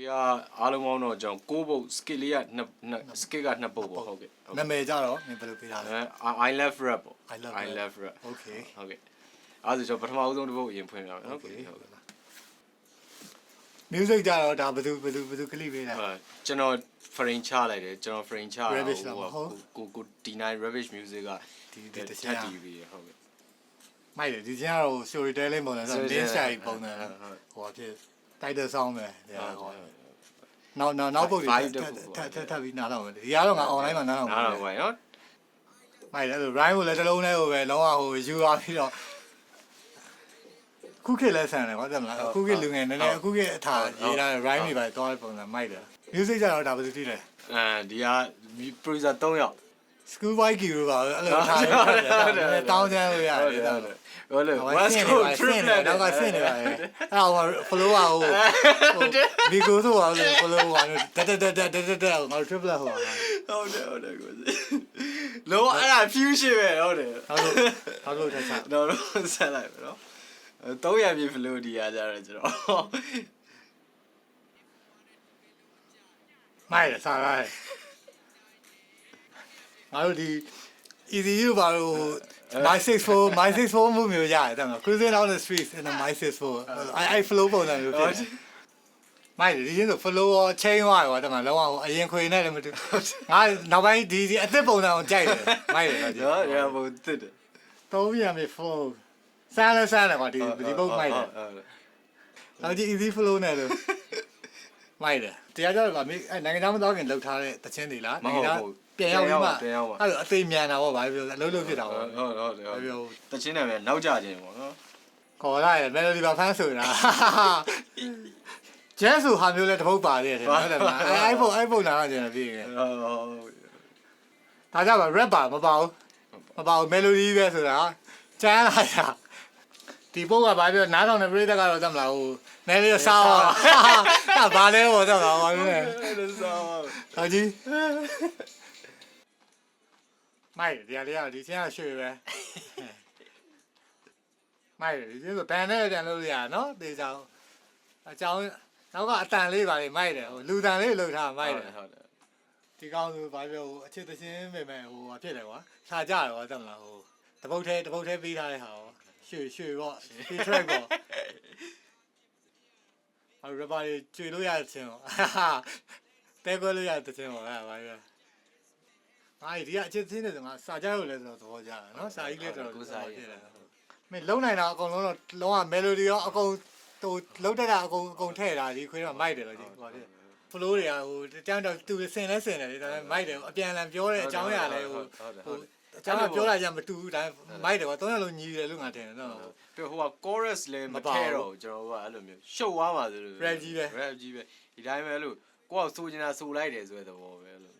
ကိုရအားလုံးပေါင်းတော့ကျွန်တော်6ပုတ် skill လေးကနှစ်နှစ် skill ကနှစ်ပုတ်ပေါ့ဟုတ်ကဲ့ဟုတ်နာကဲ့မည်ကြတော့မင်းဘယ်လိုပေးထားလဲအဲ I love rap ပေါ့ I love I rap love rap Okay ဟုတ်ကဲ့အဲ့ဒါဆိုကျွန်တော်ပထမဦးဆုံးတစ်ပုတ်အရင်ဖွင့်ပြမယ်နော်ကိုကြီးဟုတ်ကဲ့ music ကြတော့ဒါဘယ်သူဘယ်သူဘယ်သူကလိပေးတာဟုတ်ကျွန်တော် frame ချလိုက်တယ်ကျွန်တော် frame ချတာ Rubbish လားမဟုတ်ကိုကို D9 rubbish music ကဒီဒီဒီတတချချက်င်တီးပြီးဟုတ်ကဲ့မိုက်တယ်ဒီချင်းကတော့ storytelling ပုံစံဆို link ရှာကြီးပုံစံဟုတ်ဟု တ်ဟိုအဖြစ် title song ပဲဒီဟုဟောတ်ဟုတ်နောက်နောက်နောက်ပုတ်တွေ Vibe ထတစ်ပ်ခုထပ်ထပ်ထပ်ပြီးနားတော့မယ်ဒီကတော့ငါ online မှာနားတော့နားတော့မယ်ဘာနော်မိုက်တယ်အဲ့လို rhyme ကိုလည်းတစ်လုံးနဲ့ဟိုပဲလုံးဝဟိုယူသွားပြီးတော့ခုခေတ်လဲဆန်တယ်ကွာတက်မလားအခုခေတ်လူငယ်နည်းနည်းအခုခေတ်အထာရေးတာ rhyme တွေပဲတောင်းတဲ့ပုံစံမိုက်တယ် music ကြတော့ဒါဘယ်သူတိလဲအဲဒီက producer 3ယောက် school boy ကြီးလို့ပါအဲ့လိုထားရတယ်တောင်းချမ်းလို့ရတယ် ဟုတ်တယ် တော ဟုတ် င်း တယ်ဟုတ်တယ် ဟို West ဆင်းနေ Coast ပါဆ trip င်းနေ plan တော့ကဆင်းနေပါလေအဲ့တော့ flow อ่ะဟိုဒီကိုဆိုအောင်လို့ flow อ่ะတက်တက်တက်တက်တက်တက်ငါ triple ဟို ဟုတ်တယ်ဟုတ်တယ်ကိုလောအဲ့ဒါ fusion ပဲဟုတ်တယ် နောက်လို့နောက်လို့ထက်ချ တော့တော့ဆက်လိုက်မယ်နော်300ပြည့် flow ဒီအားကြတော့ကျွန်တော် မိုက်တယ်စားရိုင်း ငါတို့ဒီ easy ပါလို့ my 64 my 64မှုမျိုးရတယ်တဲ့မလား cruising down the streets in the my 64 I I flow ပုံစံမျိုးဖြစ်တယ်မိုက်တယ်ဒီချင်းဆို flow ရော chain ရောရောတဲ့မလားလုံးဝအရင်ခွေနဲ့လည်းမတူငါနောက်ပိုင်းဒီဒီအသစ်ပုံစံကိုကြိုက်တယ်မိုက်တယ်တော့ဒီနော်ရဘုတစ်တယ်သုံးပြန်ပြီ flow စမ်းလဲစမ်းတယ်ကွာဒီဒီပုတ်မိုက်တယ်နောက်ဒီ easy flow နဲ့လို့မိုက်တယ်တရားကြတော့ဗာမေအဲနိုင်ငံသားမတော်ခင်လှုပ်ထားတဲ့တချင်းတွေလားမနိုဟုတ်င်ငံသားဘူး ပြန်ရောက်ပြီးမှပြန်ရောက်ပါအဲ့လိုအသေးမြန်တာပေါ့ဗာပြောအလုံးလုံးဖြစ်တာဟုပေါ့တ်ဟုတ်ဟုတ်တယ်ဘာဟုတ်ပြောတချင်းတယ်ပဲနောက်ကြခြင်းပေါ့နော်ခေါ်လာရ melody ပါဖန်းဆိုတာကျဲဆိုဟာမျိုးလဲတပုတ်ပါသေးတယ်ဟုတ်တယ်မလားအဲ iPhone iPhone လာတော့ကျန်တယ်ပြီးရင်ဟုတ်ဟုတ်ဒါကြပါ rap ပါမပါဘူးမပါဘူး melody ပဲဆိုတာကျန်းလာတာဒီပုတ်ကဘာပြောနားထောင်တဲ့ပရိသတ်ကတော့သတ်မလားဟိုနဲလေးစားပါဟာဘာလဲဟောတော့ပါဘာလဲအဲ့ဒါဆောင်းဟောကြီး မိုက်ဒီအလေးကဒီချင်းကရွှေပဲမိုက်ဒီချင်းဆိုဘန်နဲ့ပြန်လို့ရနော်တေချောင်းအချောင်းနောက်ကအတန်လေးပါလေမိုက်တယ်ဟိုလူတန်လေးလှုပ်ထားမိုက်တယ်ဟုတ်တယ်ဒီကောင်းဆိုဘာပြောဟိုအချစ်တချင်းပဲမဲ့ဟိုဟာဖြစ်တယ်ကွာခြာကြတယ်ကွာတက်မလားဟိုတပုတ်သေးတပုတ်သေးပေးထားတဲ့ဟာရောရွှေရွှေပေါ့ရွှေ track ပေါ့ဟိုရပါရီကျွေလို့ရတဲ့ချင်းပေါ့တဲခွဲလို့ရတဲ့ချင်းပေါ့အဲ့ဒါဘာ ပြောငါဒီကအချစ်ချင်းနေဆိုငါစာကြလို့လဲဆိုတော့သဘောကျတယ်နော်စာကြီးလဲဆိုတော့ဖြစ်တယ်မင်းလုံနိုင်တာအကုန်လုံးတော့လုံးဝ melody ရောအကုန်ဟိုလုံးတက်တာအကုန်အကုန်ထည့်တာဒီခွေးတော့မိုက်တယ်လို့ကြည့်ဟိုဖြစ် flow တွေကဟိုတန်းတော့သူစင်လဲစင်တယ်လေဒါပေမဲ့မိုက်တယ်အပြန်အလှန်ပြောတဲ့အကြောင်းအရာလဲဟိုဟုတ်တယ်ဟိုဟုတ်တယ်အကြောင်းကပြောတာကြမတူဘူးဒါမိုက်တယ်ကွာသုံးရလုံးညီတယ်လို့ငါထင်တယ်နော်ပြဟိုက chorus လည်းမမပါထဲဘူးတော့ကျွန်တော်ကအဲ့လိုမျိုးရှုပ်သွားပါဆိုလို့ Rap ကြီးပဲ rap ကြီးပဲဒီတိုင်းပဲလို့ကိုကဆိုချင်တာဆိုလိုက်တယ်ဆိုတဲ့သဘောပဲအဲ့လိုမျိုး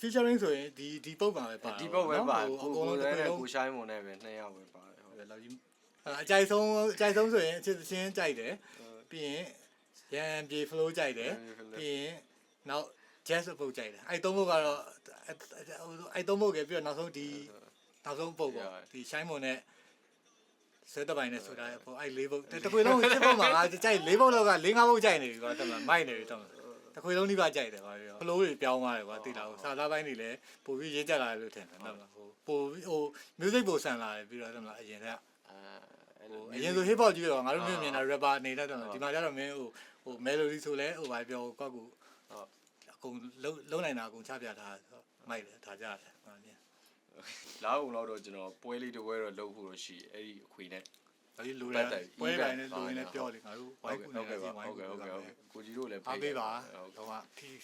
featuring ဆိုရင်ဒီဒီပုတ်ပါပဲပါဒီပုတ်ပဲပါအကိုကုန်ကိုလုံးလည်းတစ်နဲ့ခုလုံးကိုရှိုင်းမုံနဲ့ပဲနှစ်ယောက်ပဲပါတယ်ဟုတ်ဟုတ်တယ်လောက်ကြီးအကြိုက်ဆုံးအကြိုက်ဆုံးဆိုရင်အချစ်သချင်းကြိုက်တယ်ပြီးရင်ရန်ပြေ flow ကြိုက်တယ်ပြီးရင်နောက် jazz ပုတ်ကြိုက်တယ်အဲ့သုံးပုတ်ကတော့အဲ့သုံးပုတ်ကပြီးတော့နောက်ဆုံးဒီနောက်ဆုံးပုတ်ပေါ့ဒီ shine moon နဲ့ဆွဲတပိုင်နဲ့ဆိုတာပေါ့အဲ့လေးပုတ်တခွေလုံးစစ်ပုတ်မှာငါကြိုက်လေးပုတ်လောက်ကလေးငါးပုတ်ကြိုက်နေပြီကွာတက်မှာမိုက်နေပြီတော့ တခွေလုံးဒီပါကြိုက်တယ်ကွာပြော flow တွေပြောင်းသွားတယ်ကွာသိလားဟိုစာသားပိုင်းတွေလည်းပို့ပြီးရင်းကြလာတယ်လို့ထင်တယ်ဟုတ်လားဟိုပို့ပြီးဟို music ပို့ဆန်လာတယ်ပြီးတော့တက်မလားအရင်ကအဲအဲ့ဟိုလိုအရင်ဆို hip hop ကြီးတော့ငါတို့မြင်မြင်တာ rapper အနေနဲ့တော့ဒီမှာကျတော့မင်းဟိုဟို melody ဆိုလဲဟိုဘာပြောကောက်ကူအကုန်လုံးလုံးနိုင်တာအကုန်ချပြထားဆိုမိုက်တယ်ဒါကြတယ်ငါမြင်လာအောင်တော့ကျွန်တော်ပွဲလေးတစ်ပွဲတော့လုပ်ဖို့တော့ရှိအဲ့ဒီအခွေနဲ့ ဒါကြီးလိုတယ်ပွဲတိုင်းနဲ့လိုရင်းနဲ့ပြောလေငါတို့ဝိုဟုတ်င်းကဲ့ကူဟုတ်နေကဲ့တယ်ပါဝိုင်းဟုတ်ကူကဲ့ဟုတ်ကဲ့နေတယ်ကိုကြီးတို့လည်းအားပေးပါဟုတ်တော့က peace